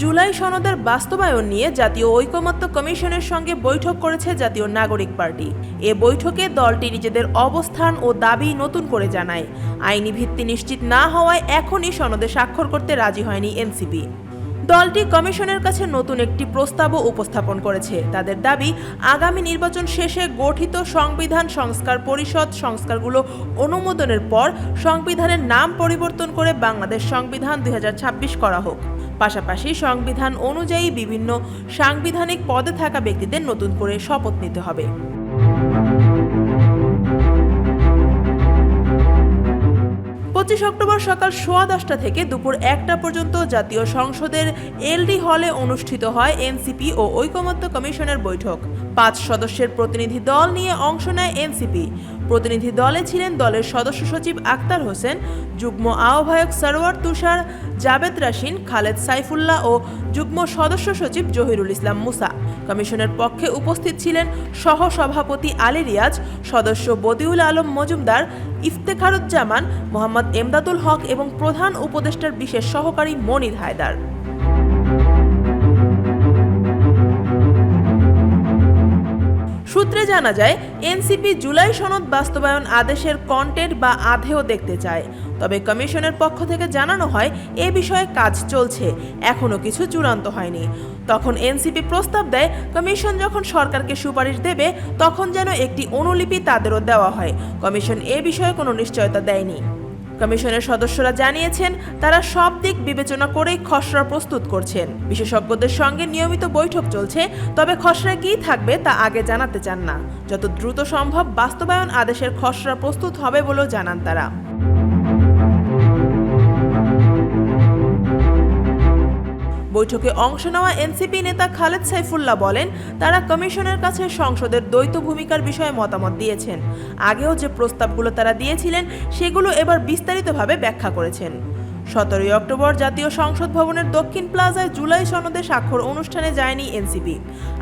জুলাই সনদের বাস্তবায়ন নিয়ে জাতীয় ঐকমত্য কমিশনের সঙ্গে বৈঠক করেছে জাতীয় নাগরিক পার্টি। এ বৈঠকে দলটি নিজেদের অবস্থান ও দাবি নতুন করে জানায়। আইনি ভিত্তি নিশ্চিত না হওয়ায় এখনই সনদে স্বাক্ষর করতে রাজি হয়নি এনসিপি। দলটি কমিশনের কাছে নতুন একটি প্রস্তাবও উপস্থাপন করেছে। তাদের দাবি, আগামী নির্বাচন শেষে গঠিত সংবিধান সংস্কার পরিষদ সংস্কারগুলো অনুমোদনের পর সংবিধানের নাম পরিবর্তন করে বাংলাদেশ সংবিধান দু হাজার ছাব্বিশ করা হোক। পাশাপাশি সংবিধান অনুযায়ী বিভিন্ন সাংবিধানিক পদে থাকা ব্যক্তিদের নতুন করে শপথ নিতে হবে। পঁচিশ অক্টোবর সকাল সোয়া দশটা থেকে দুপুর একটা পর্যন্ত জাতীয় সংসদের এলডি হলে অনুষ্ঠিত হয় এনসিপি ও ঐকমত্য কমিশনের বৈঠক। পাঁচ সদস্যের প্রতিনিধি দল নিয়ে অংশ নেয় এনসিপি। প্রতিনিধি দলে ছিলেন দলের সদস্য সচিব আক্তার হোসেন, যুগ্ম আহ্বায়ক সরওয়ার তুষার, জাবেদ রাশিন, খালেদ সাইফুল্লাহ ও যুগ্ম সদস্য সচিব জহিরুল ইসলাম মুসা। কমিশনের পক্ষে উপস্থিত ছিলেন সহ সভাপতি আলী রিয়াজ, সদস্য বদিউল আলম মজুমদার, ইফতেখারুজ্জামান, মোহাম্মদ এমদাদুল হক এবং প্রধান উপদেষ্টার বিশেষ সহকারী মনির হায়দার। সূত্রে জানা যায়, এনসিপি জুলাই সনদ বাস্তবায়ন আদেশের কন্টেন্ট বা আধেও দেখতে চায়। তবে কমিশনের পক্ষ থেকে জানানো হয়, এ বিষয়ে কাজ চলছে, এখনও কিছু চূড়ান্ত হয়নি। তখন এনসিপি প্রস্তাব দেয়, কমিশন যখন সরকারকে সুপারিশ দেবে, তখন যেন একটি অনুলিপি তাদেরও দেওয়া হয়। কমিশন এ বিষয়ে কোনো নিশ্চয়তা দেয়নি। কমিশনের সদস্যরা জানিয়েছেন, তারা সব দিক বিবেচনা করেই খসড়া প্রস্তুত করছেন। বিশেষজ্ঞদের সঙ্গে নিয়মিত বৈঠক চলছে, তবে খসড়া কী থাকবে তা আগে জানাতে চান না। যত দ্রুত সম্ভব বাস্তবায়ন আদেশের খসড়া প্রস্তুত হবে বলেও জানান তারা। বৈঠকে অংশ নেওয়া এনসিপি নেতা খালেদ সাইফুল্লাহ বলেন, তারা কমিশনের কাছে সংসদের দ্বৈত ভূমিকার বিষয়ে মতামত দিয়েছেন। আগেও যে প্রস্তাবগুলো তারা দিয়েছিলেন, সেগুলো এবার বিস্তারিতভাবে ব্যাখ্যা করেছেন। সতেরোই অক্টোবর জাতীয় সংসদ ভবনের দক্ষিণ প্লাজায় জুলাই সনদে স্বাক্ষর অনুষ্ঠানে যায়নি এনসিপি।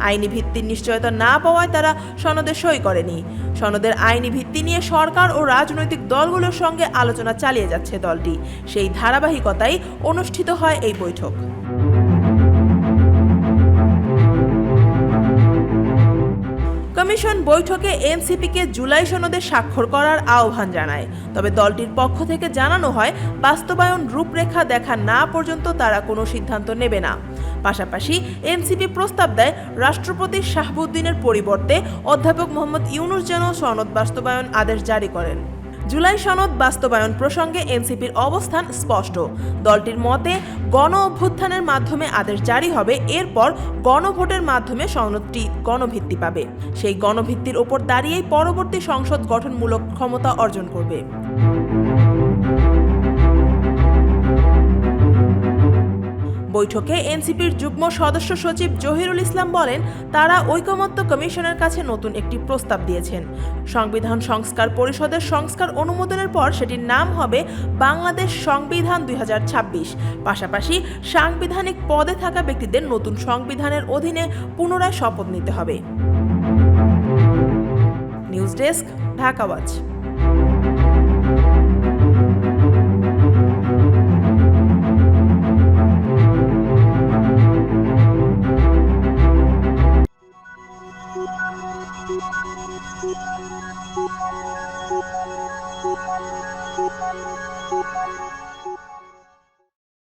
আইনি ভিত্তির নিশ্চয়তা না পাওয়ায় তারা সনদে সই করেনি। সনদের আইনি ভিত্তি নিয়ে সরকার ও রাজনৈতিক দলগুলোর সঙ্গে আলোচনা চালিয়ে যাচ্ছে দলটি। সেই ধারাবাহিকতায় অনুষ্ঠিত হয় এই বৈঠক। কমিশন বৈঠকে এনসিপিকে জুলাই সনদে স্বাক্ষর করার আহ্বান জানায়। তবে দলটির পক্ষ থেকে জানানো হয়, বাস্তবায়ন রূপরেখা দেখা না পর্যন্ত তারা কোনো সিদ্ধান্ত নেবে না। পাশাপাশি এনসিপি প্রস্তাব দেয়, রাষ্ট্রপতি শাহাবুদ্দিনের পরিবর্তে অধ্যাপক মোহাম্মদ ইউনুস যেন সনদ বাস্তবায়ন আদেশ জারি করেন। জুলাই সনদ বাস্তবায়ন প্রসঙ্গে এনসিপির অবস্থান স্পষ্ট। দলটির মতে গণ অভ্যুত্থানের মাধ্যমে আদেশ জারি হবে, এরপর গণভোটের মাধ্যমে সনদটি গণভিত্তি পাবে। সেই গণভিত্তির ওপর দাঁড়িয়েই পরবর্তী সংসদ গঠনমূলক ক্ষমতা অর্জন করবে। বৈঠকে এনসিপির যুগ্ম সদস্য সচিব জহিরুল ইসলাম বলেন, তারা ঐকমত্য কমিশনের কাছে নতুন একটি প্রস্তাব দিয়েছেন। সংবিধান সংস্কার পরিষদের সংস্কার অনুমোদনের পর সেটির নাম হবে বাংলাদেশ সংবিধান দুই হাজার ছাব্বিশ। পাশাপাশি সাংবিধানিক পদে থাকা ব্যক্তিদের নতুন সংবিধানের অধীনে পুনরায় শপথ নিতে হবে। News desk, Dhaka watch.